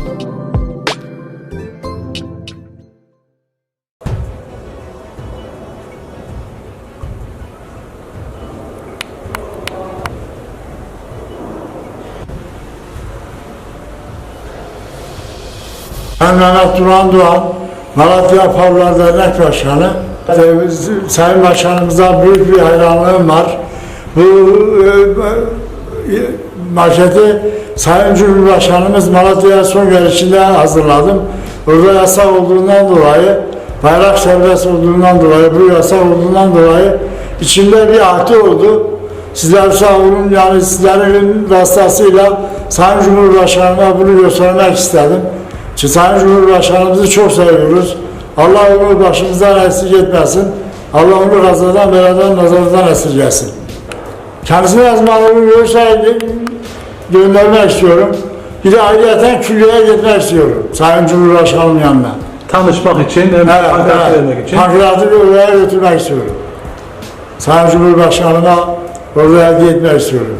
Ben Mehmet Duran Doğan, Malatya Favlar Dernek Başkanı. Sayın Başkanımıza büyük bir hayranlığım var. Bu e, maketi Sayın Cumhurbaşkanımız Malatya'ya son gelişinde hazırladım. Burada yasak olduğundan dolayı, bayrak serbest olduğundan dolayı, bu yasak olduğundan dolayı içinde bir ahdi oldu. Sizler sağ olun, yani sizlerin vasıtasıyla Sayın Cumhurbaşkanıma bunu göstermek istedim. Çünkü Sayın Cumhurbaşkanımızı çok seviyoruz. Allah onu başımızdan eksik etmesin. Allah onu kazadan, beladan, nazardan esirgesin. Kendisine yazmalarını görürse göndermek istiyorum. Bir de ayrıyeten külliyeye gitmek istiyorum. Sayın Cumhurbaşkanım yanına. Tanışmak için, hem Evet, pankart evet. vermek için. Pankartı bir oraya götürmek istiyorum. Sayın Cumhurbaşkanıma oraya etmek istiyorum.